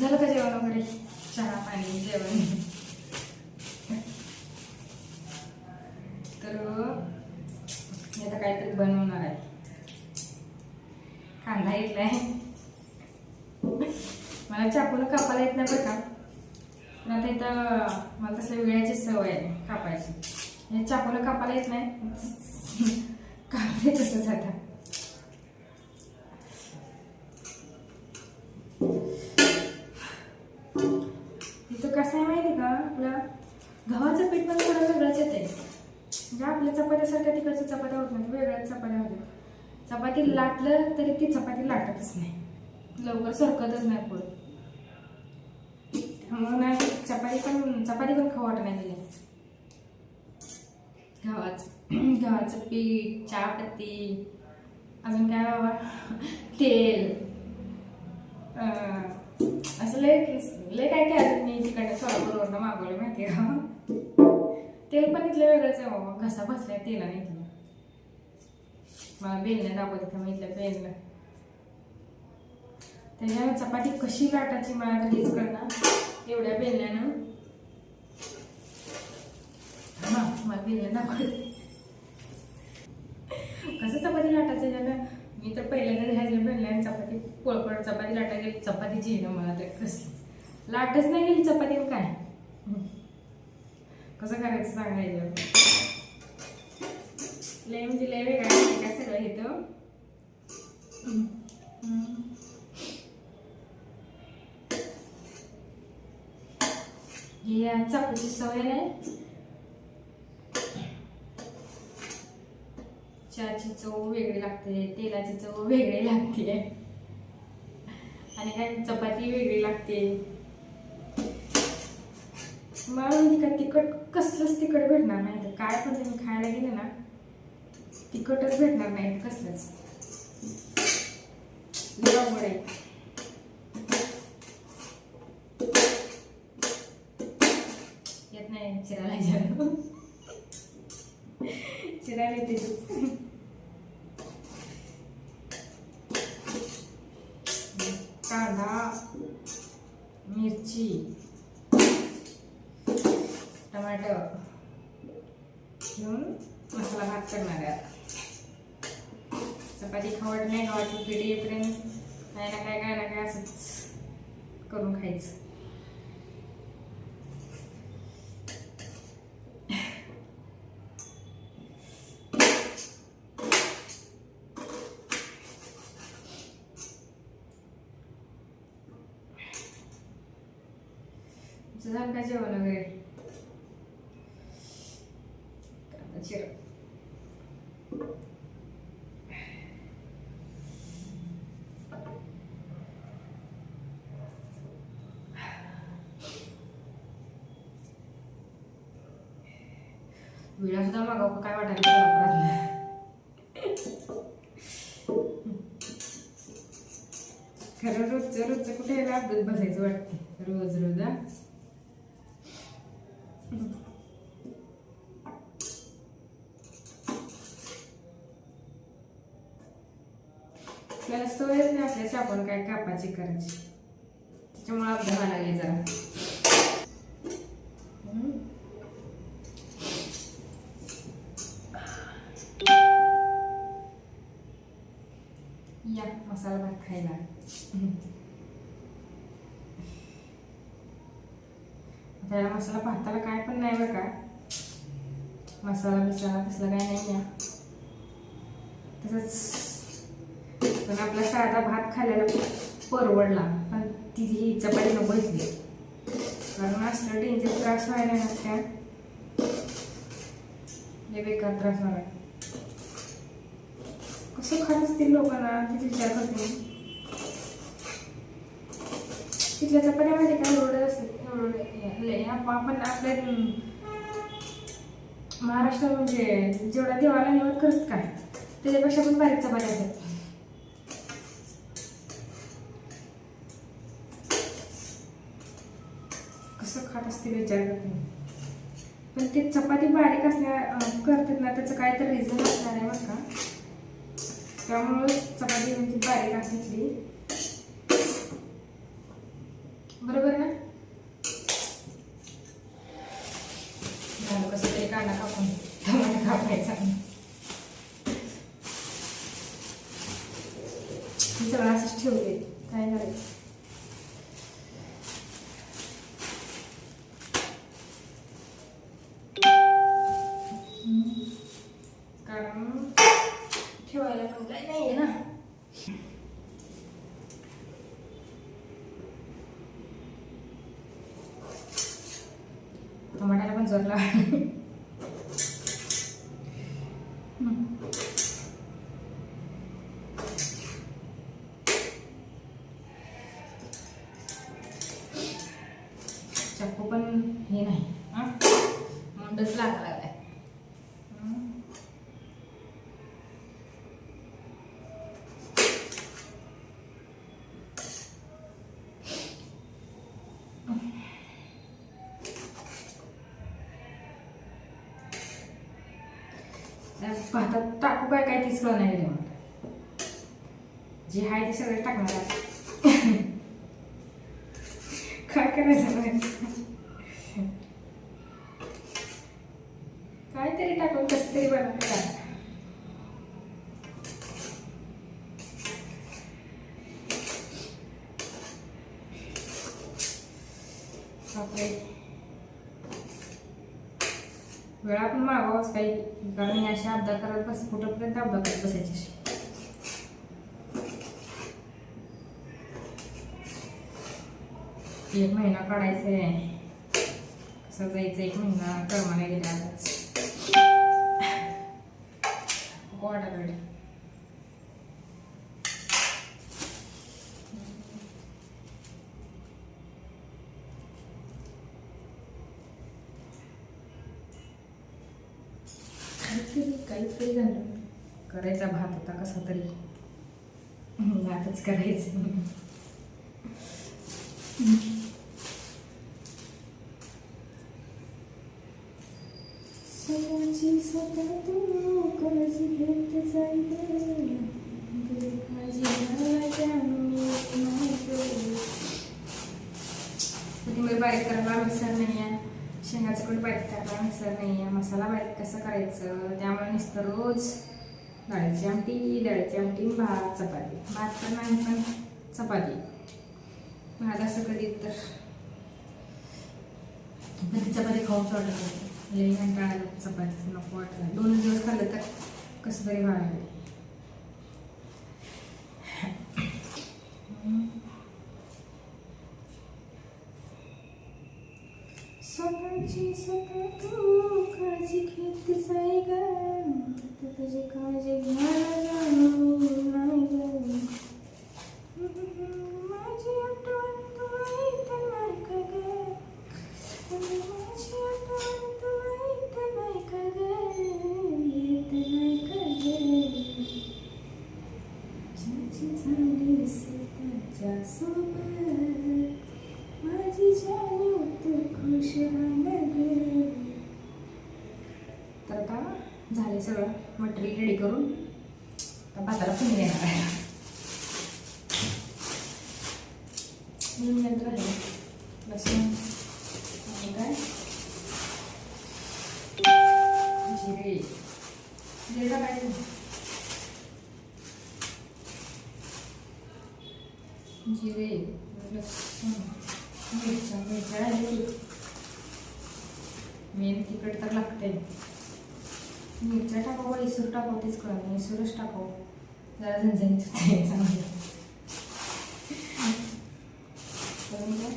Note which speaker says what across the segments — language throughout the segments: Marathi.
Speaker 1: झालं का जेवण वगैरे? चहा पाणी जेवण. तर मी आता काहीतरी बनवणार आहे. कांदा घेतलाय मला चाकून कापायला येत नाही बरं का. पण आता इथं मला तसं वेळाची सवय आहे कापायची. हे कापायला येत नाही. कापले तसंच आता. कसं आहे माहिती का आपलं? गव्हाचं पीठ पण थोडं वेगळंच येते म्हणजे आपल्या चपात्यासारख्या तिकडच्या चपात्या होत नाही वेगळ्याच चपात्या होत्या. चपाती लाटलं तरी ती चपाती लाटतच नाही. लवकर सरकतच नाही पुढे म्हणून नाही चपाती पण चपाती पण खाऊ वाटत नाही तिला. गव्हाचं गव्हाचं पीठ चहापत्ती अजून काय बाबा? तेल. असं लय लय काय काय अजून मी तिकडे सोलापूरवरनं मागवलं माहिती का? तेल पण इथलं वेगळंच आहे बाबा. घसा बसलाय तेलाने इथलं मला बेलणं दाखवत होतं मी इथलं बेलणं त्याच्यानं चपाती कशी लाटायची मला तर हेच करणार एवढ्या बेलण्यानं. हा मला बेलने दाखवते कसं चपाती लाटायचं त्यानं मी तर पहिल्यांदा ह्याच्या बेलण्याने चपाती. पोळपड चपाती लाटायला चपाती जी ना मला तर कसं लाटच नाही गेली चपाती काय? कसं करायचं सांगायचं लय म्हणजे लय वेगळं काय सगळं इथं? हे चाकूची सवय नाही. चहाची चव वेगळी लागते तेलाची चव वेगळी लागते. आणि काय चपाती वेगळी लागते. मला म्हणजे का तिखट कसलंच तिखट भेटणार नाही. तर काय पण तुम्ही खायला गेले ना तिखटच भेटणार नाही कसलंच. बरोबर आहे. येत नाही चिराला जाणं चिराला येते कांदा मिरची. मसाला करणार आहे आता. चपाती खावड नाही गव्हाची पिढी येईपर्यंत काय ना काय काय ना काय असंच करून खायचं. झालं का जेवण वगैरे? कांदा विडा सुद्धा मागाव काय वाटायला सोलापुरात खरं रोजचं रोजचं कुठे यायला अपडेट बसायचं वाटते? रोज रोज आपल्याला सवयच नाही असल्याची आपण काय कापाची करायची. त्याच्यामुळे अपघात लागले जरा. मसाला भात खायला. त्याला मसाला भाताला काय पण नाही बरं का मसाला बिसाला तसला काय नाही या तसंच पण आपला साधा भात खायला परवडला पण तिची ही चपाती नको घेतली कारण असलं डेंजर त्रास व्हायला नसत्या बेकार त्रास व्हायला कसं खात असतील लोकांना तिथे विचार करते. मी. तिथल्या चपात्यामध्ये काय एवढं असते? एवढं आपण आपल्या महाराष्ट्र महाराष्ट्रात म्हणजे जेवढा देवाला निवड करत काय त्याच्यापेक्षा पण बारीक चपाट्या असतात. कसं खात असतील विचार करते पण ते चपाती बारीक असल्या करतात ना त्याचं काय तर रिझन असणार आहे बरं का. त्यामुळे चपाती म्हणजे बारीक असली बरोबर ना? झालं कसं तरी कांदा कापून टमाटा कापायचा. मी सगळं असंच ठेवले काय करायचं? कारण ठेवायला पण काही नाही आहे ना. टमाट्याला पण जरला लावा. चाकू पण हे नाही हा? मुंडच भातात टाकू काय काय तीच कळ नाही जे आहे ते सगळे टाकणार आहे. काय करायचं काय काहीतरी टाकून कसं तरी बनवायचं वेळा पण मागावंच काही कारण मी अशी अपघात करत बस कुठंपर्यंत अपघात करत बसायची एक महिना काढायचा आहे कसं जायचं एक महिना कर्माने गेल्या आताच गोडाकडे काहीतरी झालं करायचा भात होता कसा तरी. भातच करायचं. स्वतःची स्वतः तू काळजी घेत बारीक करायला नाही. आहे शेंगाचं कूट बारीक करायला मिसळ नाही आहे. मसाला बारीक कसं करायचं? त्यामुळे नुसतं रोज डाळीची आमटी डाळीची आमटी भात चपाती. भात पण नाही पण चपाती. भात असं कधी तर. कधी चपाती खाऊच वाटत लई कंटाळा आला चपातीचं नको वाटलं दोन दिवस खाल्लं तर कसं तरी वाढलं. तर आता झाले सगळं. मटेरियल रेडी करून आता भाताला फोडणी देणार आहे. यंत्र आहे. लसूण आणि काय? जिरे. जिरे टाकायचे जिरे लसूण. मिरच्या मिरच्या मेन तिखट तर लागते मिरच्या टाकावं इसूर टाकावं तेच कळत इसूरच टाकावं. जरा झणझणीत होते चांगलं करून घ्या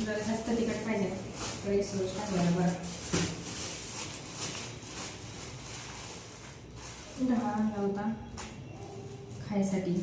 Speaker 1: जरा जास्त तिखट पाहिजे. तर इसूरच टाकलं बरं. दहा आणला होता. खायसाठी.